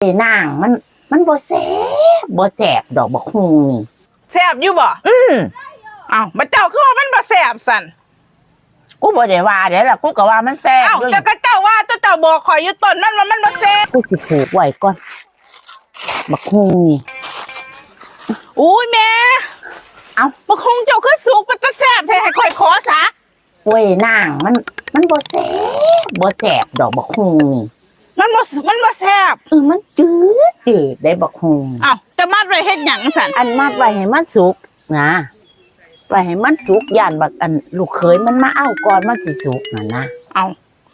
ไอ้นางมันมันบ่แซ่บบ่แซ่บดอกบักฮุงนี่แซ่บอยู่บ่อืมเอ้ามาเจ้าคือว่ามันบ่แซ่บสั่นกูบ่ได้ว่าเด้ล่ะกูก็ว่ามันแซ่บเอ้าเลยแต่ก็เจ้าว่าตัวเจ้าบอกข่อยอยู่ต้นมันว่ามันบ่แซ่บกูสิผูกไว้ก่อนบักฮุงนี่อุ้ยแม่เอ้าบ่คงเจ้าคือสุกเป็นตาแซ่บแท้ให้ข่อยขอซะโอ้ยนางมันมันบ่แซ่บบ่แซ่บดอกบักฮุงนี่ มันบ่มันบ่แซ่บเออมันจืดจืดได้บักฮุงเอ้าจะมัดไว้เฮ็ดหยังสั่นอันมัดไว้ให้มันสุกนะไว้ให้มันสุกย่านบักอันลูกเขยมันมาเอาก่อนมันสิสุกน่ะนะเอ้า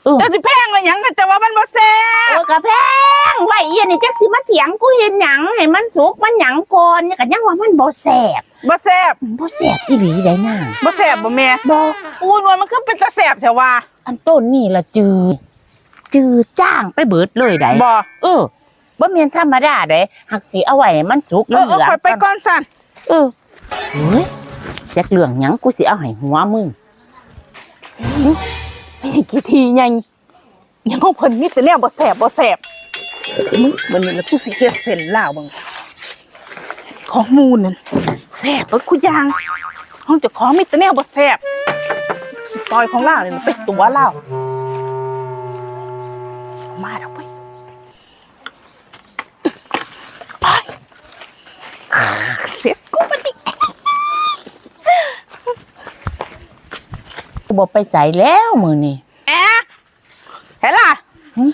เออเจ้าสิแพงเลยหยังก็จะว่ามันบ่แซ่เอบอกระแพงไว้เอียนี่จักสิมาเถียงกูเห็นหยังให้มันสุกมันหยังก่อนเนี่ยก็ยังว่ามันบ่แซ่บบ่แซ่บบ่แซ่บอีหลีได้นางบ่แซ่บบ่แม่บ่อุ้ยนวลมันคือเป็นตาแซ่บแท้ว่าอันต้นนี่ละจืด จืดจ้างไปเบิดเลยได้บ่เออบ่แม่นธรรมดาเด้หักสิเอาไว้ให้มันสุกเออเออเหลืองข่อยไปก่อนสั่นเออเฮ้ยจักเหลืองหยังกูสิเอาให้หัวมึงนี่กี่ทีใหญ่ยังของเพิ่นมีแต่แนวบ่แซ่บบ่แซ่บมึงมันนี่แล้วกูสิเฮ็ดเส้นลาวเบิ่งของหมูนั่นแซ่บเบิดคุอยางห้องเจ้าของมีแต่แนวบ่แซ่บสิปล่อยของลาวนี่มันไปตัวลาว มาแล้วไปไปเสียกูมาดิกูบ่ไปใส่แล้วมื้อนี้แอะเห็นล่ะหึ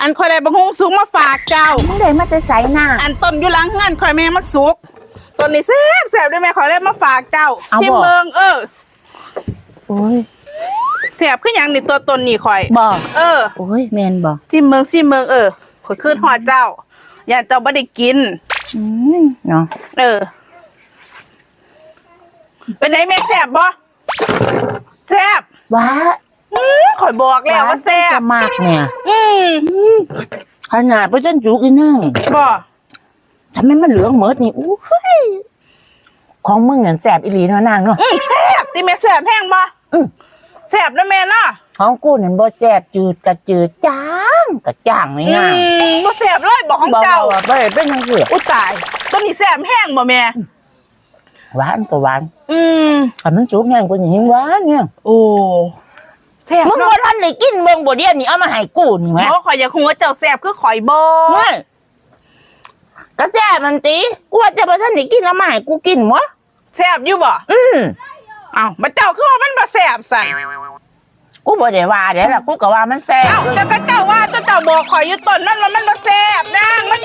อันคอยได้บังฮุงสูงมาฝากเจ้ามึงได้มาแต่ใส่หน้าอันต้นอยู่หลังเงินคอยแม่มันสุกต้นนี้แซ่บแซ่บได้ไหมขอยได้มาฝากเจ้าเอาบ่ชิมเบิงเออโอ้ย แซ่บขึ้นอหย่างนี่ตัวต้นนี่คอยบ่เออโอ้ยแม่นบ่ชิมเบิงชิมเบิงเออขอยขึ้นหอดเจ้า อย่าเจ้าบ่ได้กิน อืมเนาะเออ เป็นไงแม่แซ่บบ่แซ่บว่าอื้อข่อยบอกแล้วว่าแซ่จะบมากเนี่ยอืมขนาดพระจันจุกอีนั่งบ่ทำไมมันเหลืองเหมิดนี่อู้ยของมึงเนี่ยแสบอีหลีเนาะนางเนาะอืมแซ่บติแม่แซ่บแห้งบ่อืม แซ่บนะแม่เนาะของกูเนี่ยบ่แสบจืดกะจืดจางกะจ้างไม่อืง่ายมบ่แซ่บเลยบอกของเจ้าบอกว่าบ่ได้เป็นจังซี่อุ้ยตายต้นนี้แซ่บแห้งบ่แม่ หวานก็หวานอืมคันมันสุกแห้งกว่านี้หวานเนี่ยโอ้แซ่บมึงเนาะบ่ทันได้กินเบิ่งบ่เดียวนี่เอามาให้กูนี่แหมโอ้ข่อยอยากหัวเจ้าแซ่บคือข่อยบ่เฮ้ยกะแซ่บมันติกูว่าจะบ่ทันได้กินเอามาให้กูกินบ่แซ่บอยู่บ่อืม อ้าวมาเจ้าคือว่ามันบ่แซ่บสั่นกูบ่ได้ว่าเด้ล่ะกูก็ว่ามันแซ่บ เอ้าแต่ก็เจ้าว่าตัวเจ้าบอกข่อยอยู่ต้นนั่นว่ามันบ่แซ่บนางมัน